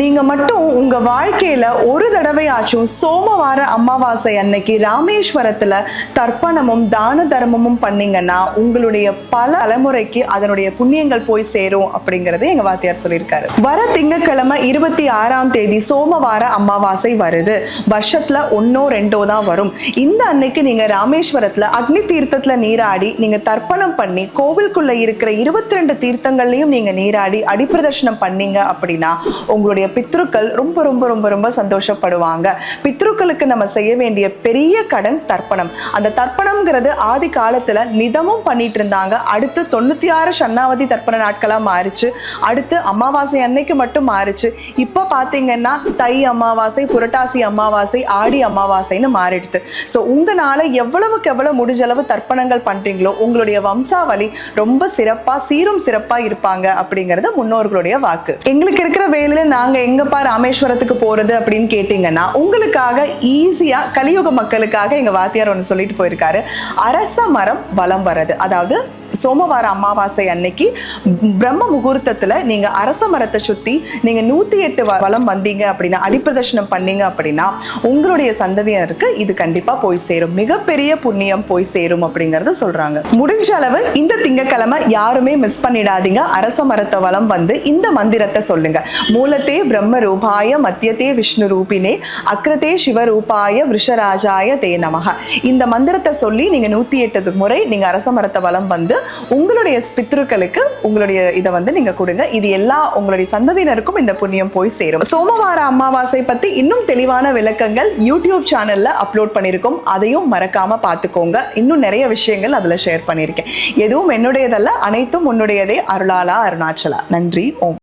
நீங்க மட்டும் உங்க வாழ்க்கையில ஒரு தடவையாச்சும் சோமவார அமாவாசை அன்னைக்கு ராமேஸ்வரத்துல தர்ப்பணமும் தான தர்மமும் பண்ணீங்கன்னா உங்களுடைய பல தலைமுறைக்கு அதனுடைய புண்ணியங்கள் போய் சேரும் அப்படிங்கறது எங்க வாத்தியார் சொல்லியிருக்காரு. வர திங்கக்கிழமை இருபத்தி ஆறாம் தேதி சோமவார அமாவாசை வருது. வருஷத்துல ஒன்னோ ரெண்டோ தான் வரும். இந்த அன்னைக்கு நீங்க ராமேஸ்வரத்துல அக்னி தீர்த்தத்துல நீராடி நீங்க தர்ப்பணம் பண்ணி கோவிலுக்குள்ள இருக்கிற இருபத்தி ரெண்டு தீர்த்தங்கள்லயும் நீங்க நீராடி அடிப்பிரதர்ஷனம் பண்ணீங்க அப்படின்னா உங்களுடைய பித்ருக்கள் ரொம்ப ரொம்ப ரொம்ப ரொம்ப சந்தோஷப்படுவாங்க. பித்ருக்களுக்கு நம்ம செய்ய வேண்டிய பெரிய கடன் தர்ப்பணம். அந்த தர்ப்பணம்ங்கிறது ஆதி காலத்துல நிதமும் பண்ணிட்டு இருந்தாங்க. அடுத்து தொண்ணூத்தி ஆறு சன்னாவதி தர்ப்பண நாட்களா மாறிச்சு. அடுத்து அமாவாசை அன்னைக்கு மட்டும் மாறிச்சு. இப்ப பாத்தீங்கன்னா தை அமாவாசை புரட்டாசி அமாவாசை ஆடி அமாவாசைன்னு மாறிடுது. ஸோ உங்களால எவ்வளவுக்கு எவ்வளவு முடிஞ்ச அளவு தர்ப்பணங்கள் பண்றீங்களோ உங்களுடைய வம்சாவளி ரொம்ப சிறப்பா சீரும் சிறப்பா இருப்பாங்க அப்படிங்கறது முன்னோர்களுடைய வாக்கு. எங்களுக்கு இருக்கிற வேலையில நாங்க எங்கப்பா ராமேஸ்வரத்துக்கு போறது அப்படின்னு கேட்டீங்கன்னா உங்களுக்காக ஈஸியா கலியுக மக்களுக்காக எங்க வாத்தியார் ஒன்று சொல்லிட்டு போயிருக்காரு. அரச மரம் வலம் வர்றது. அதாவது சோமவார அமாவாசை அன்னைக்கு பிரம்ம முகூர்த்தத்தில் நீங்கள் அரச மரத்தை சுற்றி நீங்கள் நூற்றி எட்டு வளம் வலம் வந்தீங்க அப்படின்னா அடிப்பிரதர்ஷனம் பண்ணீங்க அப்படின்னா உங்களுடைய சந்ததியருக்கு இது கண்டிப்பாக போய் சேரும். மிகப்பெரிய புண்ணியம் போய் சேரும் அப்படிங்கறத சொல்கிறாங்க முடிஞ்ச அளவு இந்த திங்கக்கிழமை யாருமே மிஸ் பண்ணிடாதீங்க. அரச மரத்தை வலம் வந்து இந்த மந்திரத்தை சொல்லுங்க. மூலத்தே பிரம்ம ரூபாய மத்தியத்தே விஷ்ணு ரூபினே அக்ரதே சிவரூபாய விஷராஜாய தே நமக. இந்த மந்திரத்தை சொல்லி நீங்கள் நூற்றி எட்டு முறை நீங்கள் அரச மரத்தை வலம் வந்து உங்களுடைய பித்ருக்களுக்கு உங்களுடைய இதை வந்து நீங்க கொடுங்க. இது எல்லா உங்களுடைய சந்ததியினருக்கும் இந்த புண்ணியம் போய் சேரும். சோமவார அமாவாசை பத்தி இன்னும் தெளிவான விளக்கங்கள் யூடியூப் சேனல்ல அப்லோட் பண்ணியிருக்கோம் அதையும் மறக்காம பார்த்துக்கோங்க இன்னும் நிறைய விஷயங்கள் அதுல ஷேர் பண்ணியிருக்கேன் எதுவும் என்னுடையதல்ல அனைத்தும் உன்னுடையதே அருளாலா அருணாச்சலா. நன்றி ஓம்.